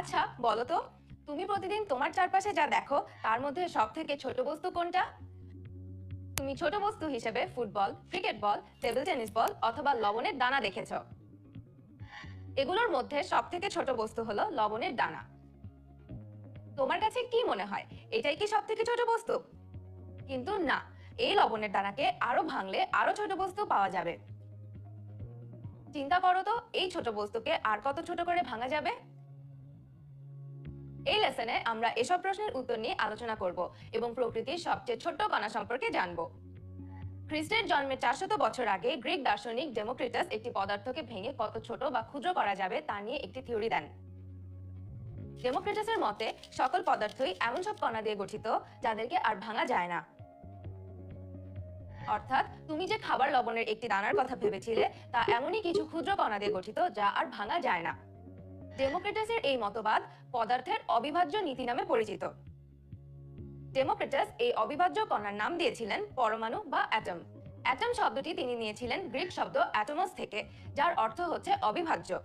আচ্ছা বলো তো, তুমি প্রতিদিন তোমার চারপাশে যা দেখো, তার মধ্যে সব থেকে ছোট বস্তু কোনটা? তুমি ছোট বস্তু হিসেবে football, cricket ball, table tennis ball অথবা লবণের দানা দেখেছ। এগুলোর মধ্যে সব থেকে ছোট বস্তু হলো লবণের দানা। তোমার কাছে কি মনে হয়, এটাই কি সব থেকে ছোট বস্তু? কিন্তু না, এই লবণের দানাকে আরও ভাঙলে আরও ছোট বস্তু পাওয়া যাবে। চিন্তা করো তো, এই ছোট বস্তুকে আর কত ছোট করে ভাঙা যাবে? এই লেসনে আমরা এসব প্রশ্নের উত্তর নিয়ে আলোচনা করব এবং প্রকৃতির সবচেয়ে ছোট্ট কণা সম্পর্কে জানব। খ্রিস্টের জন্মের চারশত বছর আগে গ্রিক দার্শনিক ডেমোক্রিটাস একটি পদার্থকে ভেঙে কত ছোট বা ক্ষুদ্র করা যাবে তা নিয়ে একটি থিওরি দেন। ডেমোক্রিটাসের মতে, সকল পদার্থই এমন সব কণা দিয়ে গঠিত যাদেরকে আর ভাঙা যায় না। অর্থাৎ, তুমি যে খাবার লবণের একটি দানার কথা ভেবেছিলে, তা এমনই কিছু ক্ষুদ্র কণা দিয়ে গঠিত যা আর ভাঙা যায় না। ডেমোক্রেটাসের এই মতবাদ পদার্থের অবিভাজ্য নীতি নামে পরিচিত। ডেমোক্রেটাস এই অবিভাজ্য কণার নাম দিয়েছিলেন পরমাণু বা অ্যাটম। অ্যাটম শব্দটি তিনি নিয়েছিলেন গ্রিক শব্দ অ্যাটমস থেকে, যার অর্থ হচ্ছে অবিভাজ্য।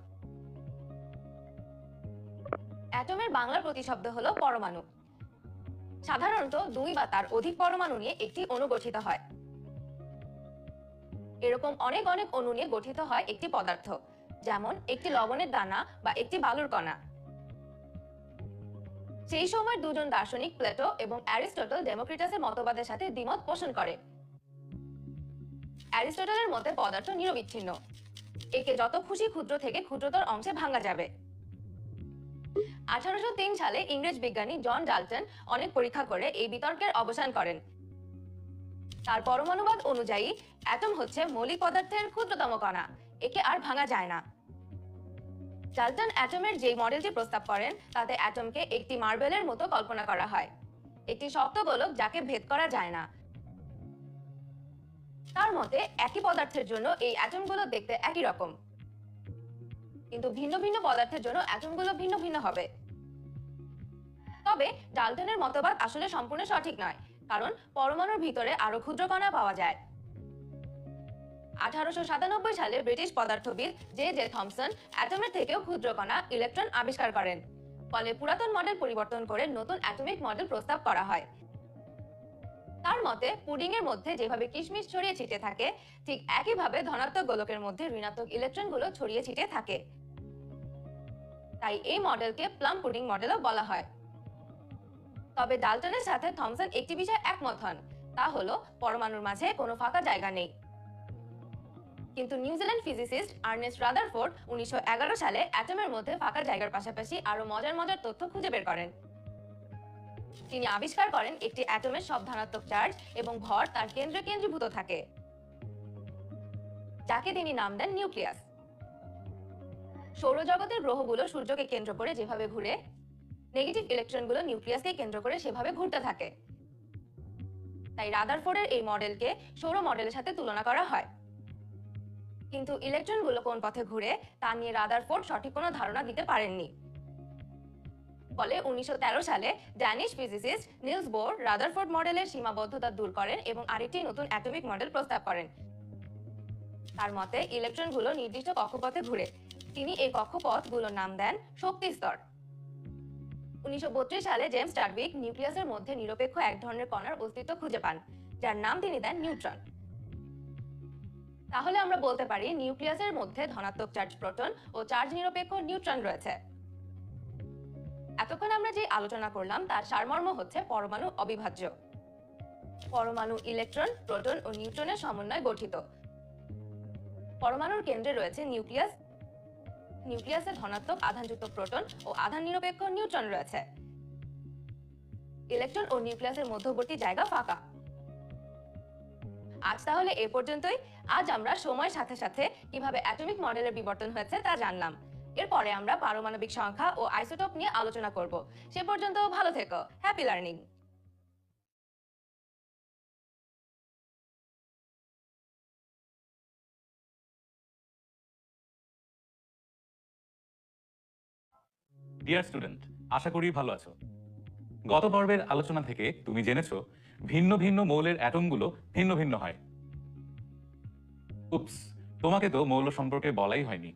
অ্যাটমের বাংলা প্রতিশব্দ হলো পরমাণু। সাধারণত দুই বা তার অধিক পরমাণু নিয়ে একটি অণু গঠিত হয়। এরকম অনেক অনেক অণু নিয়ে গঠিত হয় একটি পদার্থ, যেমন একটি লবণের দানা বা একটি বালুর কণা। সেই সময় দুজন দার্শনিক প্লেটো এবং অ্যারিস্টটল ডেমোক্রিটাসের মতবাদের সাথে দ্বিমত পোষণ করে। অ্যারিস্টটলের মতে পদার্থ নিরবিচ্ছিন্ন। একে যত খুশি ক্ষুদ্র থেকে ক্ষুদ্রতর অংশে ভাঙা যাবে। আঠারোশো তিন সালে ইংরেজ বিজ্ঞানী জন ডাল্টন অনেক পরীক্ষা করে এই বিতর্কের অবসান করেন। তার পরমাণুবাদ অনুযায়ী, অ্যাটম হচ্ছে মৌলিক পদার্থের ক্ষুদ্রতম কণা। একে আর ভাঙা যায় না। ডাল্টন অ্যাটমের যে মডেলটি প্রস্তাব করেন, তাতে অ্যাটমকে একটি মার্বেলের মতো কল্পনা করা হয়। একটি শক্ত গোলক যাকে ভেদ করা যায় না। তার মতে, একই পদার্থের জন্য এই অ্যাটমগুলো দেখতে একই রকম। কিন্তু ভিন্ন ভিন্ন পদার্থের জন্য অ্যাটমগুলো ভিন্ন ভিন্ন হবে। তবে ডালটনের মতবাদ আসলে সম্পূর্ণ সঠিক নয়, কারণ পরমাণুর ভিতরে আরও ক্ষুদ্র কণা পাওয়া যায়। আঠারোশো সাতানব্বই সালে ব্রিটিশ পদার্থবিদ জে জে থমসন অ্যাটমের থেকেও ক্ষুদ্র কণা ইলেকট্রন আবিষ্কার করেন, ফলে পুরাতন মডেল পরিবর্তন করে নতুন অ্যাটমিক মডেল প্রস্তাব করা হয়। তার মতে পুডিং এর মধ্যে যেভাবে কিশমিশ ছড়িয়ে ছিটিয়ে থাকে, ঠিক একইভাবে ধনাত্মক গোলকের মধ্যে ঋণাত্মক ইলেকট্রনগুলো ছড়িয়ে ছিটিয়ে থাকে। তাই এই মডেলকে প্লাম পুডিং মডেলও বলা হয়। তবে ডালটনের সাথে থমসন একটি বিষয়ে একমত হন, তা হলো, পরমাণুর মাঝে কোনো ফাঁকা জায়গা নেই। কিন্তু নিউজিল্যান্ড ফিজিসিস্ট আর্নেস্ট রাদারফোর্ড উনিশশো এগারো সালে অ্যাটমের মধ্যে ফাঁকা জায়গার পাশাপাশি আরও মজার মজার তথ্য খুঁজে বের করেন। তিনি আবিষ্কার করেন একটি অ্যাটমের সব ধনাত্মক চার্জ এবং ভর তার কেন্দ্রে কেন্দ্রীভূত থাকে, যাকে তিনি নাম দেন নিউক্লিয়াস। সৌরজগতের গ্রহগুলো সূর্যকে কেন্দ্র করে যেভাবে ঘুরে, নেগেটিভ ইলেকট্রনগুলো নিউক্লিয়াসকে কেন্দ্র করে সেভাবে ঘুরতে থাকে। তাই রাদারফোর্ডের এই মডেলকে সৌর মডেলের সাথে তুলনা করা হয়। কিন্তু ইলেকট্রনগুলো কোন পথে ঘুরে, তা নিয়ে রাদারফোর্ড সঠিক কোনো ধারণা দিতে পারেননি। ফলে উনিশশো তেরো সালে Danish physicist Niels Bohr Rutherford মডেলের সীমাবদ্ধতা দূর করেন এবং আরেকটি নতুন অ্যাটমিক মডেল প্রস্তাব করেন। তার মতে, ইলেকট্রনগুলো নির্দিষ্ট কক্ষপথে ঘুরে, তিনি এই কক্ষপথগুলোর নাম দেন শক্তি স্তর উনিশশো বত্রিশ সালে জেমস টার্বিক নিউক্লিয়াসের মধ্যে নিরপেক্ষ এক ধরনের কণার অস্তিত্ব খুঁজে পান, যার নাম তিনি দেন নিউট্রন। তাহলে আমরা বলতে পারি নিউক্লিয়াসের মধ্যে ধনাত্মক চার্জ প্রোটন ও চার্জ নিরপেক্ষ নিউট্রন রয়েছে। এতক্ষণ আমরা যে আলোচনা করলাম, তার সারমর্ম হচ্ছে পরমাণু অবিভাজ্য। পরমাণু ইলেকট্রন, প্রোটন ও নিউট্রনের সমন্বয়ে গঠিত। পরমাণুর কেন্দ্রে রয়েছে নিউক্লিয়াস। নিউক্লিয়াসে ধনাত্মক আধানযুক্ত প্রোটন ও আধান নিরপেক্ষ নিউট্রন রয়েছে। ইলেকট্রন ও নিউক্লিয়াসের মধ্যবর্তী জায়গা ফাঁকা। আজ তাহলে এ পর্যন্তই। আজ আমরা সময়ের সাথে সাথে কীভাবে অ্যাটমিক মডেলের বিবর্তন হয়েছে তা জানলাম। এরপরে আমরা পারমাণবিক সংখ্যা ও আইসোটোপ নিয়ে আলোচনা করব। সে পর্যন্ত ভালো থেকো। হ্যাপি লার্নিং ডিয়ার স্টুডেন্ট আশা করি ভালো আছো। গত পর্বের আলোচনা থেকে তুমি জেনেছো ভিন্ন ভিন্ন মৌলের অ্যাটমগুলো ভিন্ন ভিন্ন হয়। উপস তোমাকে তো মৌল সম্পর্কে বলাই হয়নি।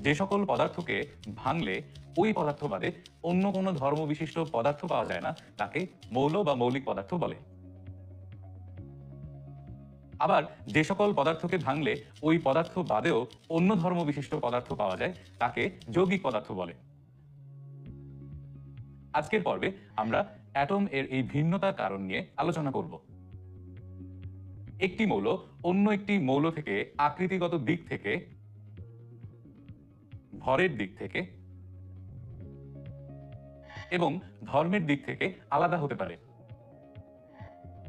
যে সকল পদার্থকে ভাঙলে ওই পদার্থ বাদে অন্য কোনো ধর্ম বিশিষ্ট পদার্থ পাওয়া যায় না, তাকে মৌল বা মৌলিক পদার্থ বলে। আবার যে সকল পদার্থকে ভাঙলে ওই পদার্থ বাদেও অন্য ধর্ম বিশিষ্ট পদার্থ পাওয়া যায়, তাকে যৌগিক পদার্থ বলে। আজকের পর্বে আমরা অ্যাটম এর এই ভিন্নতার কারণ নিয়ে আলোচনা করব। একটি মৌল অন্য একটি মৌল থেকে আকৃতিগত দিক থেকে, ভরের দিক থেকে এবং ধর্মের দিক থেকে আলাদা হতে পারে।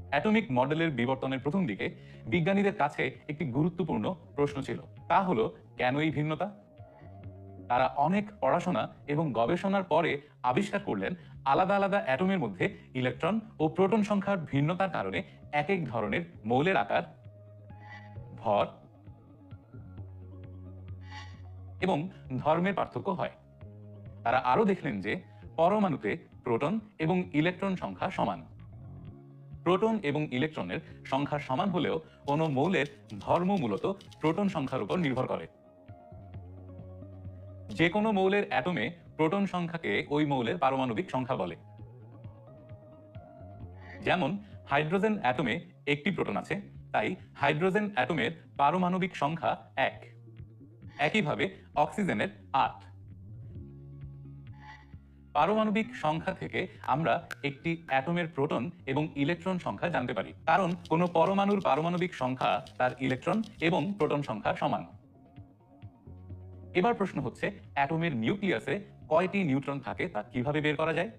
অ্যাটমিক মডেলের বিবর্তনের প্রথম দিকে বিজ্ঞানীদের কাছে একটি গুরুত্বপূর্ণ প্রশ্ন ছিল, তা হলো, কেন এই ভিন্নতা? তারা অনেক পড়াশোনা এবং গবেষণার পরে আবিষ্কার করলেন আলাদা আলাদা অ্যাটমের মধ্যে ইলেকট্রন ও প্রোটন সংখ্যার ভিন্নতার কারণে এক এক ধরনের মৌলের আকার, ভর এবং ধর্মের পার্থক্য হয়। তারা আরও দেখলেন যে পরমাণুতে প্রোটন এবং ইলেকট্রন সংখ্যা সমান। প্রোটন এবং ইলেকট্রনের সংখ্যা সমান হলেও কোনো মৌলের ধর্ম মূলত প্রোটন সংখ্যার উপর নির্ভর করে। যে কোনো মৌলের অ্যাটমে প্রোটন সংখ্যাকে ওই মৌলের পারমাণবিক সংখ্যা বলে। যেমন, হাইড্রোজেন অ্যাটমে একটি প্রোটন আছে, তাই হাইড্রোজেন অ্যাটমের পারমাণবিক সংখ্যা এক। একইভাবে অক্সিজেনের আট। পারমাণবিক সংখ্যা থেকে আমরা একটি অ্যাটমের প্রোটন এবং ইলেকট্রন সংখ্যা জানতে পারি, কারণ কোনো পরমাণুর পারমাণবিক সংখ্যা তার ইলেকট্রন এবং প্রোটন সংখ্যা সমান। এবার প্রশ্ন হচ্ছে, অ্যাটমের নিউক্লিয়াসে কয়টি নিউট্রন থাকে তা কীভাবে বের করা যায়?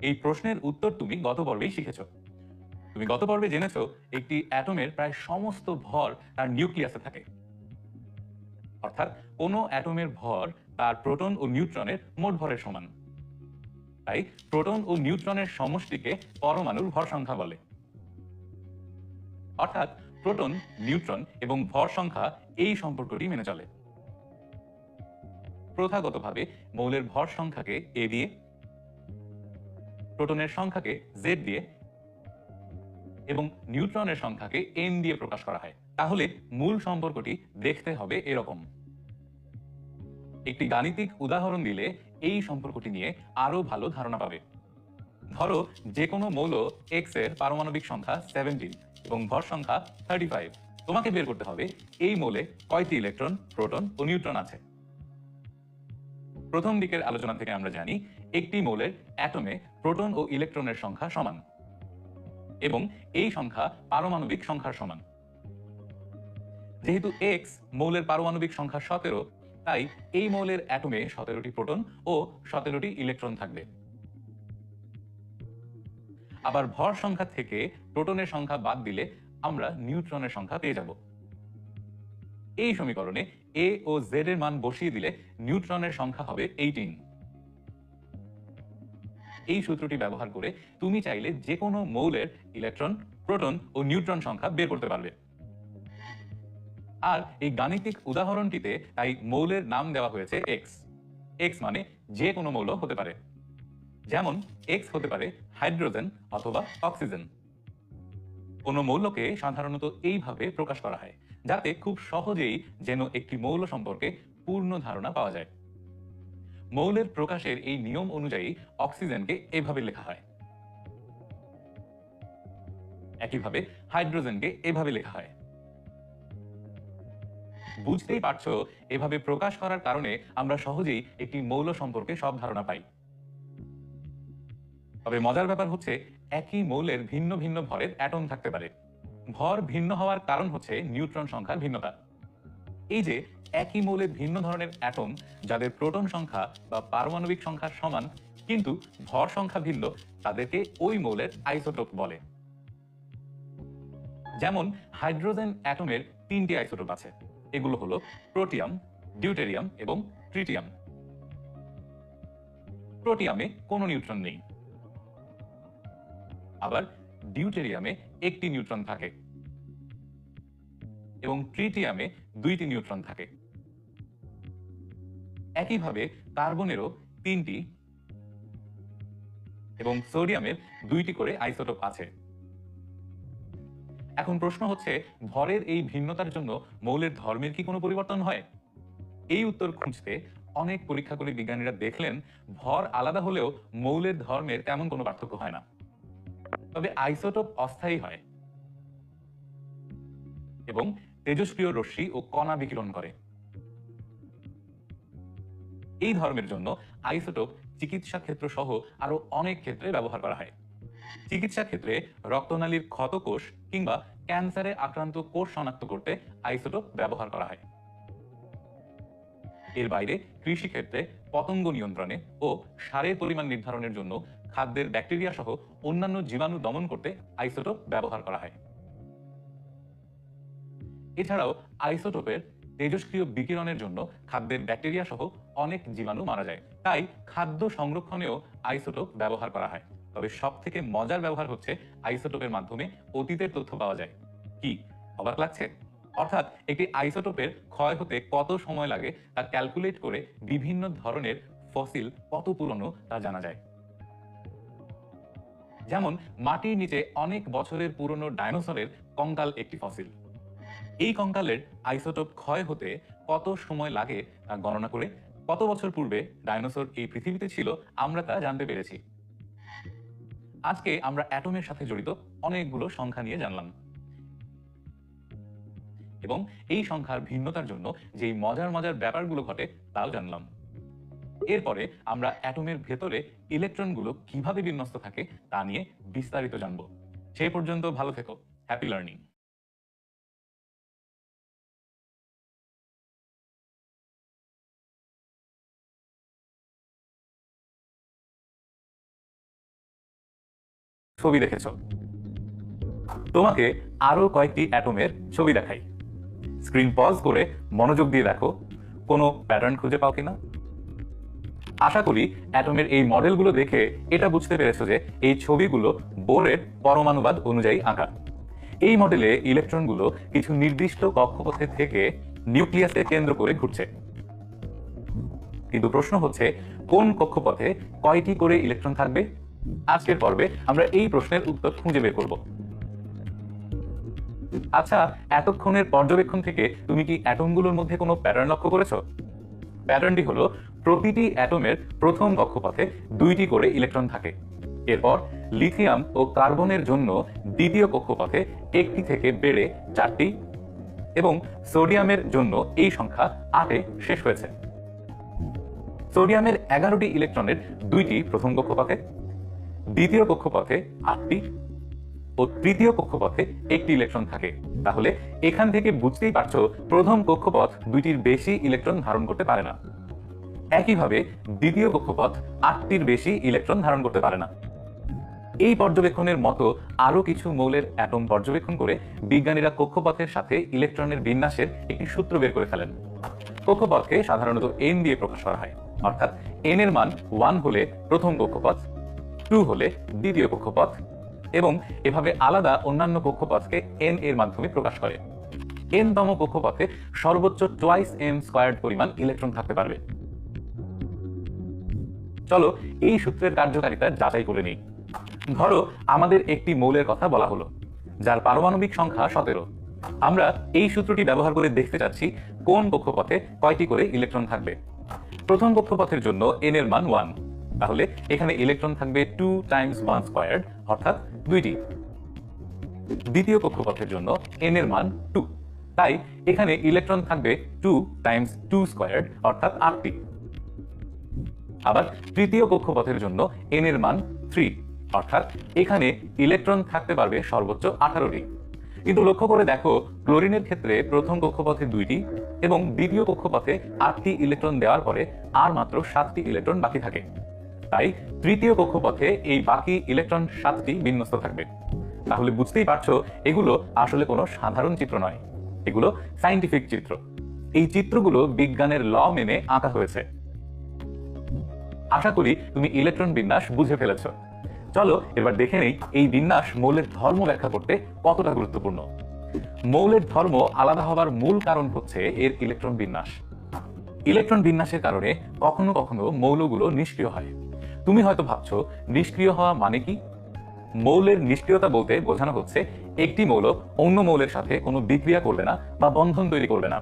এই প্রশ্নের উত্তর তুমি গত পর্বেই শিখেছো। তুমি গত পর্বে জেনেছো একটি অ্যাটমের প্রায় সমস্ত ভর তার নিউক্লিয়াসে থাকে। অর্থাৎ কোনো অ্যাটমের ভর তার প্রোটন ও নিউট্রনের মোট ভরের সমান। তাই প্রোটন ও নিউট্রনের সমষ্টিকে পরমাণুর ভর সংখ্যা বলে। অর্থাৎ প্রোটন, নিউট্রন এবং ভর সংখ্যা এই সম্পর্কটি মেনে চলে। প্রথাগতভাবে মৌলের ভর সংখ্যাকে এ দিয়ে, প্রোটনের সংখ্যাকে জেড দিয়ে এবং নিউট্রনের সংখ্যাকে এন দিয়ে প্রকাশ করা হয়। তাহলে মূল সম্পর্কটি দেখতে হবে এরকম। একটি গাণিতিক উদাহরণ দিলে এই সম্পর্কটি নিয়ে আরও ভালো ধারণা পাবে। ধরো যে কোনো মৌল এক্সের পারমাণবিক সংখ্যা সেভেন্টিন এবং ভর সংখ্যা থার্টি ফাইভ তোমাকে বের করতে হবে, এই মৌলে কয়টি ইলেকট্রন প্রোটন ও নিউট্রন আছে? প্রথম দিকের আলোচনা থেকে আমরা জানি, একটি মৌলের অ্যাটমে প্রোটন ও ইলেকট্রনের সংখ্যা সমান এবং এই সংখ্যা পারমাণবিক সংখ্যার সমান। যেহেতু এক্স মৌলের পারমাণবিক সংখ্যা সতেরো, তাই এই মৌলের অ্যাটমে সতেরোটি প্রোটন ও সতেরোটি ইলেকট্রন থাকবে। আবার ভর সংখ্যা থেকে প্রোটনের সংখ্যা বাদ দিলে আমরা নিউট্রনের সংখ্যা পেয়ে যাব। এই সমীকরণে এ ও জেড এর মান বসিয়ে দিলে নিউট্রনের সংখ্যা হবে এইটিন এই সূত্রটি ব্যবহার করে তুমি চাইলে যে কোনো মৌলের ইলেকট্রন প্রোটন ও নিউট্রন সংখ্যা বের করতে পারবে। আর এই গাণিতিক উদাহরণটিতে তাই মৌলের নাম দেওয়া হয়েছে এক্স এক্স মানে যে কোনো মৌল হতে পারে। যেমন এক্স হতে পারে হাইড্রোজেন অথবা অক্সিজেন। কোনো মৌলকে সাধারণত এইভাবে প্রকাশ করা হয়। যাতে খুব সহজেই যেন একটি মৌল সম্পর্কে পূর্ণ ধারণা পাওয়া যায়। মৌলের প্রকাশের এই নিয়ম অনুযায়ী অক্সিজেনকে এভাবে লেখা হয়। একইভাবে হাইড্রোজেনকে এভাবে লেখা হয়। বুঝতেই পারছ, এভাবে প্রকাশ করার কারণে আমরা সহজেই একটি মৌল সম্পর্কে সব ধারণা পাই। তবে মজার ব্যাপার হচ্ছে, একই মৌলের ভিন্ন ভিন্ন ভরের অ্যাটম থাকতে পারে। ভর ভিন্ন হওয়ার কারণ হচ্ছে নিউট্রন সংখ্যার ভিন্নতা। এই যে একই মৌলে ভিন্ন ধরনের অ্যাটম যাদের প্রোটন সংখ্যা বা পারমাণবিক সংখ্যা সমান, কিন্তু ভর সংখ্যা ভিন্ন, তাদেরকে ওই মৌলের আইসোটোপ বলে। যেমন হাইড্রোজেন অ্যাটমের তিনটি আইসোটোপ আছে। এগুলো হলো প্রোটিয়াম ডিউটেরিয়াম এবং ট্রিটিয়াম প্রোটিয়ামে কোনো নিউট্রন নেই। আবার ডিউটেরিয়ামে একটি নিউট্রন থাকে এবং ট্রিটিয়ামে দুইটি নিউট্রন থাকে। একইভাবে কার্বনেরও তিনটি এবং সোডিয়ামের দুইটি করে আইসোটোপ আছে। এখন প্রশ্ন হচ্ছে, ভরের এই ভিন্নতার জন্য মৌলের ধর্মের কি কোনো পরিবর্তন হয়? এই উত্তর খুঁজতে অনেক পরীক্ষা করে বিজ্ঞানীরা দেখলেন, ভর আলাদা হলেও মৌলের ধর্মের তেমন কোনো পার্থক্য হয় না। তবে আইসোটোপ অস্থায়ী হয়। এবং তেজস্ক্রিয় রশ্মি ও কণা বিকিরণ করে। এই ধর্মের জন্য আইসোটোপ চিকিৎসা ক্ষেত্র সহ আরও অনেক ক্ষেত্রে ব্যবহার করা হয়। চিকিৎসা ক্ষেত্রে রক্তনালীর ক্ষত কোষ কিংবা ক্যান্সারে আক্রান্ত কোষ শনাক্ত করতে আইসোটোপ ব্যবহার করা হয়। এর বাইরে কৃষিক্ষেত্রে পতঙ্গ নিয়ন্ত্রণে ও সারের পরিমাণ নির্ধারণের জন্য খাদ্যের ব্যাকটেরিয়া সহ অন্যান্য জীবাণু দমন করতে আইসোটোপ ব্যবহার করা হয়। এছাড়াও আইসোটোপের তেজস্ক্রিয় বিকিরণের জন্য খাদ্যের ব্যাকটেরিয়া সহ অনেক জীবাণু মারা যায়। তাই খাদ্য সংরক্ষণেও আইসোটোপ ব্যবহার করা হয়। তবে সব থেকে মজার ব্যবহার হচ্ছে আইসোটোপের মাধ্যমে অতীতের তথ্য পাওয়া যায়। কি? অবাক লাগছে? অর্থাৎ একটি আইসোটোপের ক্ষয় হতে কত সময় লাগে তা ক্যালকুলেট করে বিভিন্ন ধরনের ফসিল কত পুরনো তা জানা যায়। যেমন মাটির নিচে অনেক বছরের পুরনো ডাইনোসরের কঙ্কাল একটি ফসিল। এই কঙ্কালের আইসোটোপ ক্ষয় হতে কত সময় লাগে তা গণনা করে কত বছর পূর্বে ডাইনোসর এই পৃথিবীতে ছিল আমরা তা জানতে পেরেছি। আজকে আমরা অ্যাটমের সাথে জড়িত অনেকগুলো সংখ্যা নিয়ে জানলাম। এবং এই সংখ্যার ভিন্নতার জন্য যেই মজার মজার ব্যাপারগুলো ঘটে তাও জানলাম। এরপরে আমরা অ্যাটমের ভেতরে ইলেকট্রনগুলো কীভাবে বিন্যস্ত থাকে তা নিয়ে বিস্তারিত জানব। সেই পর্যন্ত ভালো থেকো। হ্যাপি লার্নিং ছবি দেখেছ? তোমাকে আরও কয়েকটি অ্যাটমের ছবি দেখাই। স্ক্রিন পজ করে মনোযোগ দিয়ে দেখো, কোনো প্যাটার্ন খুঁজে পাও কিনা? আশা করি অ্যাটমের এই মডেলগুলো দেখে এটা বুঝতে পেরেছ যে এই ছবিগুলো বোরের পরমাণুবাদ অনুযায়ী আঁকা। এই মডেলে ইলেকট্রনগুলো কিছু নির্দিষ্ট কক্ষপথে থেকে নিউক্লিয়াসে কেন্দ্র করে ঘুরছে। কিন্তু প্রশ্ন হচ্ছে, কোন কক্ষপথে কয়টি করে ইলেকট্রন থাকবে? আজকের পর্বে আমরা এই প্রশ্নের উত্তর খুঁজে বের করব। আচ্ছা এতক্ষণের পর্যবেক্ষণ থেকে তুমি কি অ্যাটমগুলোর মধ্যে কোনো প্যাটার্ন লক্ষ্য করেছ? প্যাটার্নটি হলো প্রতিটি অ্যাটমের প্রথম কক্ষপথে দুইটি করে ইলেকট্রন থাকে। এরপর লিথিয়াম ও কার্বনের জন্য দ্বিতীয় কক্ষপথে একটি থেকে বেড়ে চারটি এবং সোডিয়ামের জন্য এই সংখ্যা আটে শেষ হয়েছে। সোডিয়ামের এগারোটি ইলেকট্রনের দুইটি প্রথম কক্ষপথে, দ্বিতীয় কক্ষপথে আটটি ও তৃতীয় কক্ষপথে একটি ইলেকট্রন থাকে। তাহলে এখান থেকে বুঝতেই পারছ প্রথম কক্ষপথ দুইটির বেশি ইলেকট্রন ধারণ করতে পারে না। একইভাবে দ্বিতীয় কক্ষপথ আটটির বেশি ইলেকট্রন ধারণ করতে পারে না। এই পর্যবেক্ষণের মতো আরও কিছু মৌলের অ্যাটম পর্যবেক্ষণ করে বিজ্ঞানীরা কক্ষপথের সাথে ইলেকট্রনের বিন্যাসের একটি সূত্র বের করে ফেলেন। কক্ষপথকে সাধারণত এন দিয়ে প্রকাশ করা হয়, অর্থাৎ এন এর মান ওয়ান হলে প্রথম কক্ষপথ টু হলে দ্বিতীয় কক্ষপথ এবং এভাবে আলাদা অন্যান্য কক্ষপথকে এন এর মাধ্যমে প্রকাশ করে। এন তম কক্ষপথে সর্বোচ্চ টোয়াইস এম স্কোয়ার্ড পরিমাণ ইলেকট্রন থাকতে পারবে। চলো এই সূত্রের কার্যকারিতা যাচাই করে নিই। ধরো আমাদের একটি মৌলের কথা বলা হলো, যার পারমাণবিক সংখ্যা সতেরো। আমরা এই সূত্রটি ব্যবহার করে দেখতে চাচ্ছি কোন কক্ষপথে কয়টি করে ইলেকট্রন থাকবে। প্রথম কক্ষপথের জন্য এন এর মান ওয়ান তাহলে এখানে ইলেকট্রন থাকবে টু টাইমস ওয়ান স্কোয়ার্ড অর্থাৎ দুইটি। দ্বিতীয় কক্ষপথের জন্য এন এর মান টু তাই এখানে ইলেকট্রন থাকবে টু টাইমস টু স্কোয়ার্ড অর্থাৎ আটটি। আবার তৃতীয় কক্ষপথের জন্য এন এর মান থ্রি অর্থাৎ এখানে ইলেকট্রন থাকতে পারবে সর্বোচ্চ আঠারোটি। কিন্তু লক্ষ্য করে দেখো, ক্লোরিনের ক্ষেত্রে প্রথম কক্ষপথে দুইটি এবং দ্বিতীয় কক্ষপথে আটটি ইলেকট্রন দেওয়ার পরে আর মাত্র সাতটি ইলেকট্রন বাকি থাকে। তাই তৃতীয় কক্ষপথে এই বাকি ইলেকট্রন সাতটি বিন্যস্ত থাকবে। তাহলে বুঝতেই পারছ, এগুলো আসলে কোনো সাধারণ চিত্র নয়। এগুলো সাইন্টিফিক চিত্র। এই চিত্রগুলো বিজ্ঞানের ল মেনে আঁকা হয়েছে। আশা করি তুমি ইলেকট্রন বিন্যাস বুঝে ফেলেছ। চলো, এবার দেখে নেই এই বিন্যাস মৌলের ধর্ম ব্যাখ্যা করতে কতটা গুরুত্বপূর্ণ। মৌলের ধর্ম আলাদা হবার মূল কারণ হচ্ছে এর ইলেকট্রন বিন্যাস। ইলেকট্রন বিন্যাসের কারণে কখনো কখনো মৌলগুলো নিষ্ক্রিয় হয়। তুমি হয়তো ভাবছ, নিষ্ক্রিয় হওয়া মানে কি? মৌলের নিষ্ক্রিয়তা বলতে বোঝানো হচ্ছে, একটি মৌল অন্য মৌলের সাথে কোনো বিক্রিয়া করবে না বা বন্ধন তৈরি করবে না।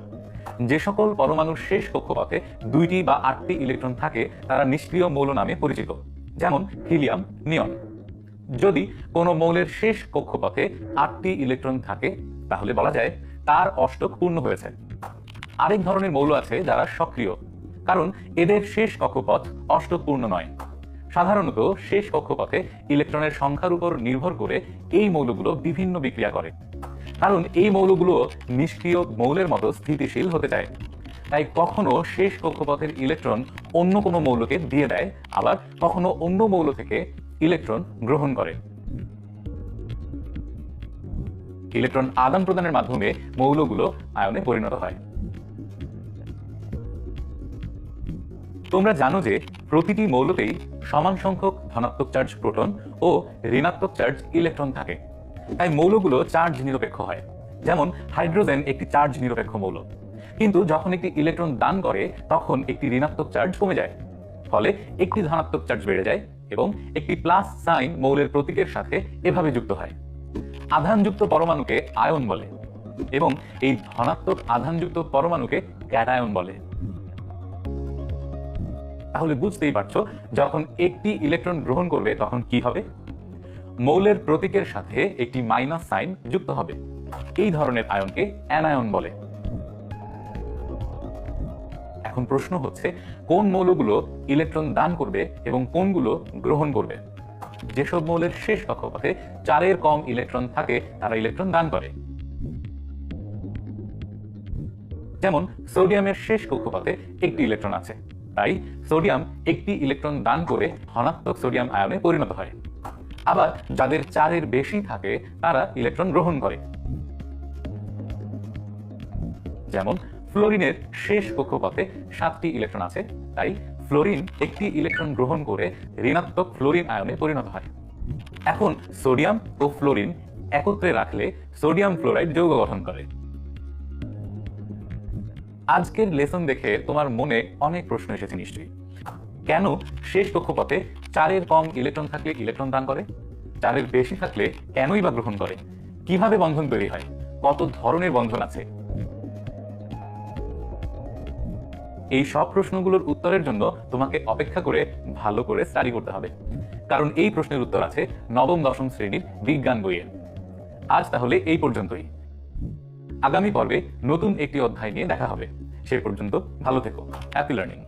যে সকল পরমাণুর শেষ কক্ষপথে দুইটি বা আটটি ইলেকট্রন থাকে, তারা নিষ্ক্রিয় মৌল নামে পরিচিত, যেমন হিলিয়াম, নিয়ন। যদি কোনো মৌলের শেষ কক্ষপথে আটটি ইলেকট্রন থাকে, তাহলে বলা যায় তার অষ্টক পূর্ণ হয়েছে। আরেক ধরনের মৌল আছে যারা সক্রিয়, কারণ এদের শেষ কক্ষপথ অষ্টক পূর্ণ নয়। সাধারণত শেষ কক্ষপথে ইলেকট্রনের সংখ্যার উপর নির্ভর করে এই মৌলগুলো বিভিন্ন বিক্রিয়া করে। কারণ এই মৌলগুলো নিষ্ক্রিয় মৌলের মতো স্থিতিশীল হতে চায়। তাই কখনো শেষ কক্ষপথের ইলেকট্রন অন্য কোনো মৌলকে দিয়ে দেয়, আবার কখনো অন্য মৌল থেকে ইলেকট্রন গ্রহণ করে। ইলেকট্রন আদান প্রদানের মাধ্যমে মৌলগুলো আয়নে পরিণত হয়। তোমরা জানো যে প্রতিটি মৌলতেই সমান সংখ্যক ধনাত্মক চার্জ প্রোটন ও ঋণাত্মক চার্জ ইলেকট্রন থাকে। তাই মৌলগুলো চার্জ নিরপেক্ষ হয়। যেমন হাইড্রোজেন একটি চার্জ নিরপেক্ষ মৌল। কিন্তু যখন একটি ইলেকট্রন দান করে, তখন একটি ঋণাত্মক চার্জ কমে যায়। ফলে একটি ধনাত্মক চার্জ বেড়ে যায় এবং একটি প্লাস সাইন মৌলের প্রতীকের সাথে এভাবে যুক্ত হয়। আধানযুক্ত পরমাণুকে আয়ন বলে এবং এই ধনাত্মক আধানযুক্ত পরমাণুকে ক্যাটায়ন বলে। তাহলে বুঝতেই পারছ, যখন একটি ইলেকট্রন গ্রহণ করবে, তখন কি হবে? মৌলের প্রতীকের সাথে একটি মাইনাস সাইন যুক্ত হবে। এই ধরনের আয়নকে অ্যানায়ন বলে। এখন প্রশ্ন হচ্ছে, কোন মৌলগুলো ইলেকট্রন দান করবে এবং কোনগুলো গ্রহণ করবে? যেসব মৌলের শেষ কক্ষপথে চারের কম ইলেকট্রন থাকে, তারা ইলেকট্রন দান করে। যেমন, সোডিয়ামের শেষ কক্ষপথে একটি ইলেকট্রন আছে। তাই সোডিয়াম একটি ইলেকট্রন দান করে ধনাত্মক সোডিয়াম আয়নে পরিণত হয়। আবার যাদের চারের বেশি থাকে, তারা ইলেকট্রন গ্রহণ করে। যেমন, ফ্লোরিনের শেষ কক্ষপথে সাতটি ইলেকট্রন আছে, তাই ফ্লোরিন একটি ইলেকট্রন গ্রহণ করে ঋণাত্মক ফ্লোরিন আয়নে পরিণত হয়। এখন, সোডিয়াম ও ফ্লোরিন একত্রে রাখলে সোডিয়াম ফ্লোরাইড যৌগ গঠন করে। আজকের লেসন দেখে তোমার মনে অনেক প্রশ্ন এসেছে নিশ্চয়ই। কেন শেষ কক্ষপথে চারের কম ইলেকট্রন থাকলে ইলেকট্রন দান করে, চারের বেশি থাকলে কেনই বা গ্রহণ করে? কীভাবে বন্ধন তৈরি হয়? কত ধরনের বন্ধন আছে? এই সব প্রশ্নগুলোর উত্তরের জন্য তোমাকে অপেক্ষা করে ভালো করে স্টাডি করতে হবে। কারণ এই প্রশ্নের উত্তর আছে নবম, দশম শ্রেণির বিজ্ঞান বইয়ে। আজ তাহলে এই পর্যন্তই। আগামী পর্বে নতুন একটি অধ্যায় নিয়ে দেখা হবে। সে পর্যন্ত ভালো থেকো। Happy learning